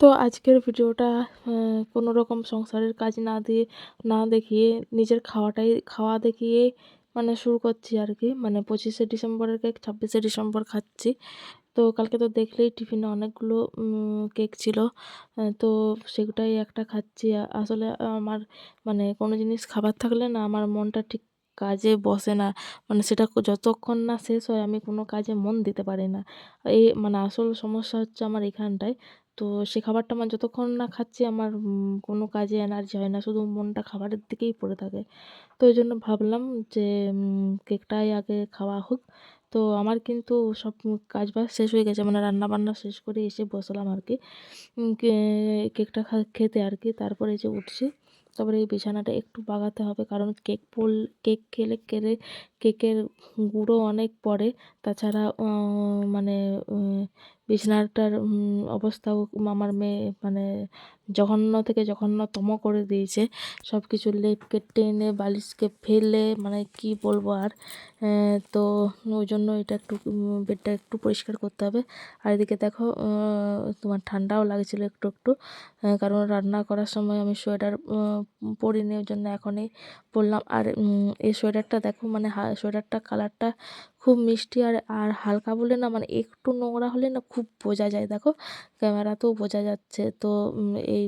তো আজকের ভিডিওটা কোনো রকম সংসারের কাজ না দিয়ে, না দেখিয়ে, নিজের খাওয়াটাই, খাওয়া দেখিয়ে মানে শুরু করছি আর কি মানে পঁচিশে ডিসেম্বরের কেক, ছাব্বিশে ডিসেম্বর খাচ্ছি। তো কালকে তো দেখলেই টিফিনে অনেকগুলো কেক ছিল। তো সেটাই একটা খাচ্ছি। আসলে আমার মানে কোনো জিনিস খাবার থাকলে না আমার মনটা ঠিক কাজে বসে না। মানে সেটা যতক্ষণ না শেষ হয় আমি কোনো কাজে মন দিতে পারি না। এই মানে আসল সমস্যা হচ্ছে আমার এখানটায়। তো সে খাবারটা আমার যতক্ষণ না খাচ্ছি আমার কোনো কাজে এনার্জি হয় না। শুধু মনটা খাবারের দিকেই পড়ে থাকে। তো ওই জন্য ভাবলাম যে কেকটাই আগে খাওয়া হোক। তো আমার কিন্তু সব কাজ বাজ শেষ হয়ে গেছে। মানে রান্না বান্না শেষ করে এসে বসলাম আর কি। কেকটা খেতে আর কি। তারপরে যে উঠছি, তারপরে এই বিছানাটা একটু বাগাতে হবে। কারণ কেক পোল কেক খেলে কেড়ে কেকের গুঁড়ো অনেক পড়ে। তাছাড়া মানে বিছানাটার অবস্থাও আমার মেয়ে মানে জঘন্য থেকে জঘন্যতম করে দিয়েছে। সব কিছু লেপকে টেনে, বালিশকে ফেলে মানে কি বলব আর? তো ওই জন্য এটা একটু বেডটা একটু পরিষ্কার করতে হবে। আর এদিকে দেখো তোমার ঠান্ডাও লাগছিল একটু একটু। কারণ রান্না করার সময় আমি সোয়েটার পরিনি ওই জন্য এখনই পরলাম। আর এই সোয়েটারটা দেখো মানে সোয়েটারটা, কালারটা মিষ্টি আর আর হালকা বলে না মানে একটু নোংরা হলে না খুব বোঝা যায়। দেখো, ক্যামেরাতেও বোঝা যাচ্ছে। তো এই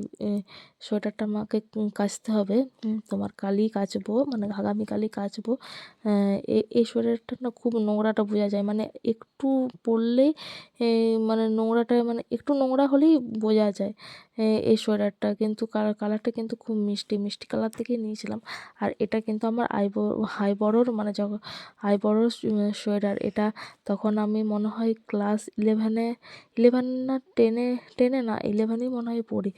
সোয়েটারটা আমাকে কাচতে হবে। তোমার কালই কাচবো মানে আগামীকালই কাচবো। এই সোয়েটারটা না খুব নোংরাটা বোঝা যায়। মানে একটু পরলেই মানে নোংরাটা মানে একটু নোংরা হলেই বোঝা যায়। এই সোয়েটারটা কিন্তু কালার, কালারটা কিন্তু খুব মিষ্টি মিষ্টি কালার থেকেই নিয়েছিলাম। আর এটা কিন্তু আমার আই হাই বড়োর মানে যখন হাই বড়োর সোয়েটার। এটা তখন আমি মনে হয় ক্লাস ইলেভেনে, ইলেভেন না টেনে টেনে না, ইলেভেনেই মনে হয় পড়ি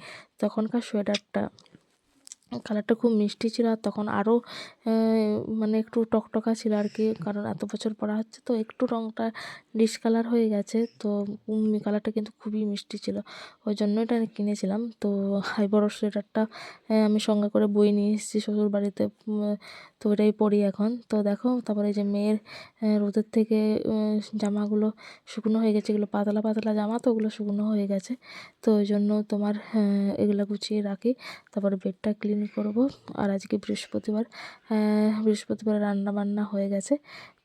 তখনকার সোয়েটারটা। কালারটা খুব মিষ্টি ছিল আর তখন আরও মানে একটু টকটকা ছিল আর কি, কারণ এত বছর পরা হচ্ছে তো একটু রঙটা ডিসকালার হয়ে গেছে, তো কালারটা কিন্তু খুবই মিষ্টি ছিল। ওই জন্য এটা কিনেছিলাম, তো হাই বড় সোয়েটারটা আমি সঙ্গে করে বই নিয়ে এসেছি শ্বশুর বাড়িতে তো ওটাই পরি এখন। তো দেখো, তারপরে যে মেয়ের রোদের থেকে জামাগুলো শুকনো হয়ে গেছে, এগুলো পাতলা পাতলা জামা তো ওগুলো শুকনো হয়ে গেছে, তো ওই জন্য তোমার এগুলো গুছিয়ে রাখি। তারপরে বেডটা ক্লিন করব। আর আজকে বৃহস্পতিবার বৃহস্পতিবার রান্না বান্না হয়ে গেছে।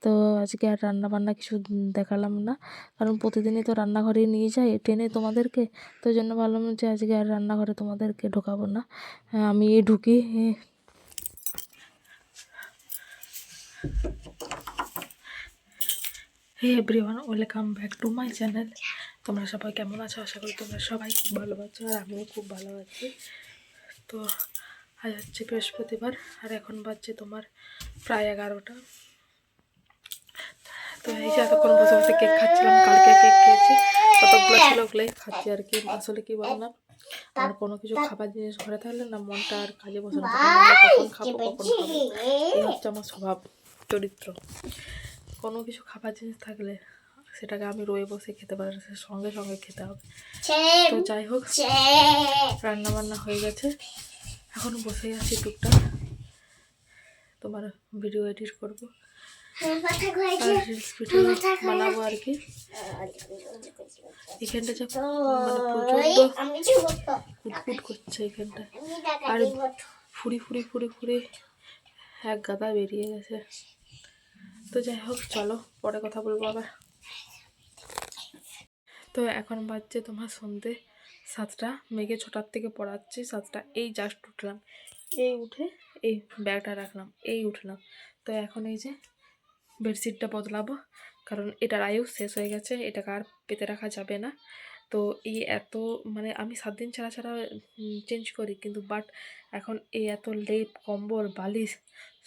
তো আজকে আর রান্না বান্না কিছু দেখালাম না। কারণ প্রতিদিনই তো রান্নাঘরে নিয়ে যাই ট্রেনে তোমাদেরকে। তো জন্য ভাবলাম যে আজকে আর রান্নাঘরে তোমাদেরকে ঢোকাবো না। আমি ঢুকি। Hey everyone, welcome back to my channel. তোমরা সবাই কেমন আছো? আশা করি তোমরা সবাই খুব ভালো আছো, আর আমিও খুব ভালো আছি। তো আজ হচ্ছে বৃহস্পতিবার আর এখন বাজছে তোমার প্রায় এগারোটা। তো এই যে এতক্ষণ বসে বসে কেক খাচ্ছিলাম কালকে কেক খেয়েছি কতগুলো ছিল ওগুলোই খাচ্ছি আর কি আসলে কি বলো না। আর কোনো কিছু খাবার জিনিস ঘরে থাকলে না মনটা আর কাজে বসে না কখন খাব কখন খাব। এই হচ্ছে আমার স্বভাব চরিত্র। কোনো কিছু খাবার জিনিস থাকলে সেটাকে আমি রয়ে বসে খেতে পারি না, সঙ্গে সঙ্গে খেতে হবে। তো যাই হোক রান্না বান্না হয়ে গেছে। এখন বসেই আছি টুকটাক। তোমার ভিডিও এডিট করব। ভিডিও বানাবো আর কি। এখানটা যে মানে কুটকুট করছে এখানটা। আর ফুরি ফুরি ফুরি ফুরি এক গাদা বেরিয়ে গেছে। তো যাই হোক চলো পরে কথা বলব আবার। তো এখন বাজছে তোমার সন্ধে। সাতটা মেঘে ছটার থেকে পড়াচ্ছি সাতটা এই জাস্ট উঠলাম। এই উঠে এই ব্যাগটা রাখলাম, এই উঠলাম। তো এখন এই যে বেডশিটটা বদলাবো, কারণ এটার আয়ু শেষ হয়ে গেছে, এটাকে আর পেতে রাখা যাবে না। তো এই এত মানে আমি সাত দিন ছাড়া ছাড়া চেঞ্জ করি, কিন্তু বাট এখন এই এত লেপ, কম্বল, বালিশ,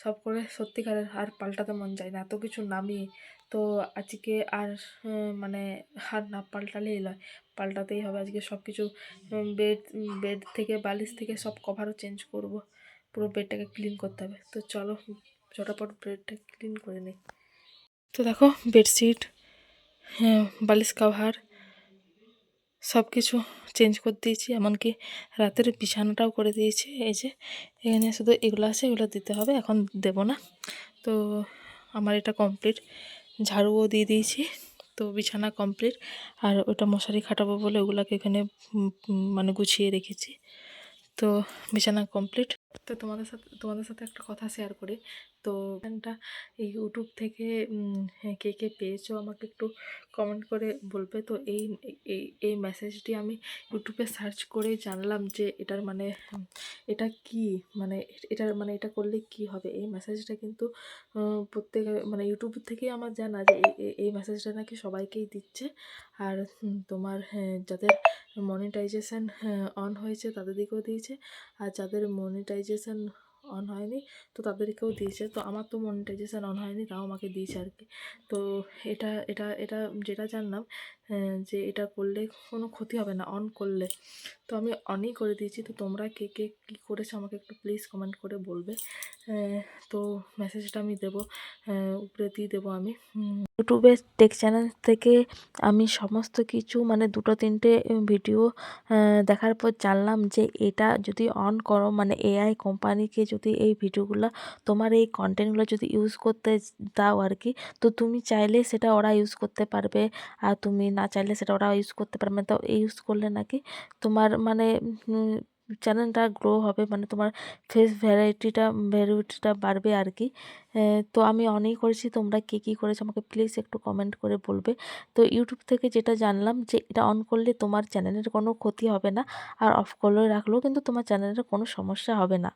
সব করে সত্যিকারের আর পাল্টাতে মন যায় না, এত কিছু নামিয়ে তো আজকে আর মানে হাত না পাল্টালেই নয়। পাল্টাতেই হবে। আজকে সব কিছু বেড বেড থেকে বালিশ থেকে সব কভারও চেঞ্জ করব। পুরো বেডটাকে ক্লিন করতে হবে। তো চলো চটাপট বেডটা ক্লিন করে নিই। তো দেখো, বেডশিট হ্যাঁ বালিশ কভার সব কিছু চেঞ্জ করে দিয়েছি। এমনকি রাতের বিছানাটাও করে দিয়েছি। এই যে, এখানে শুধু এগুলো আছে, এগুলো দিতে হবে। এখন দেব না। তো আমার এটা কমপ্লিট। ঝাড়ুও দিয়ে দিয়েছি, তো বিছানা কমপ্লিট আর ওটা মশারি খাটাবো বলে ওগুলোকে এখানে মানে গুছিয়ে রেখেছি। তো বিছানা কমপ্লিট তো তোমাদের সাথে তোমাদের সাথে একটা কথা শেয়ার করি। তো গানটা এই ইউটিউব থেকে হ্যাঁ, কে কে পেয়েছ আমাকে একটু কমেন্ট করে বলবে। তো এই এই মেসেজটি আমি ইউটিউবে সার্চ করে জানলাম যে এটার মানে এটা কি? মানে এটার মানে এটা করলে কি হবে? এই মেসেজটা কিন্তু প্রত্যেক মানে ইউটিউব থেকেই আমার জানা যে এই মেসেজটা নাকি সবাইকেই দিচ্ছে। আর তোমার হ্যাঁ, যাদের মনিটাইজেশন অন হয়েছে তাদের দিকেও দিয়েছে। আর যাদের মনিটাইজেশান অন হয়নি, তো তাদেরকেও দিয়েছে। তো আমার তো মনিটাইজেশান অন হয়নি, তাও আমাকে দিয়েছে আর কি। তো এটা এটা এটা যেটা জানলাম যে এটা করলে কোনো ক্ষতি হবে না অন করলে। তো আমি অনই করে দিয়েছি। তো তোমরা কে কে কী করেছ আমাকে একটু প্লিজ কমেন্ট করে বলবে। আহ, তো মেসেজটা আমি দেবো আহ, উপরে দিয়ে দেবো আমি। ইউটিউবের টেক চ্যানেল থেকে আমি সমস্ত কিছু মানে দুটো তিনটে ভিডিও দেখার পর জানলাম যে এটা যদি অন করো মানে এআই কোম্পানিকে যদি এই ভিডিওগুলো তোমার এই কন্টেন্টগুলো যদি ইউজ করতে দাও আর কি তো তুমি চাইলে সেটা ওরা ইউজ করতে পারবে। আর তুমি না চাইলে সেটা ওরা ইউজ করতে পারবে তো ইউজ করলে নাকি তোমার মানে চ্যানেলটা গ্রো হবে মানে তোমার ফেস ভ্যারাইটিটা ভ্যারাইটিটা বাড়বে আর কি তো আমি অনেক করেছি, তোমরা কে কী করেছ আমাকে প্লিজ একটু কমেন্ট করে বলবে। তো ইউটিউব থেকে যেটা জানলাম যে এটা অন করলে তোমার চ্যানেলের কোনো ক্ষতি হবে না, আর অফ করে রাখলেও কিন্তু তোমার চ্যানেলের কোনো সমস্যা হবে না।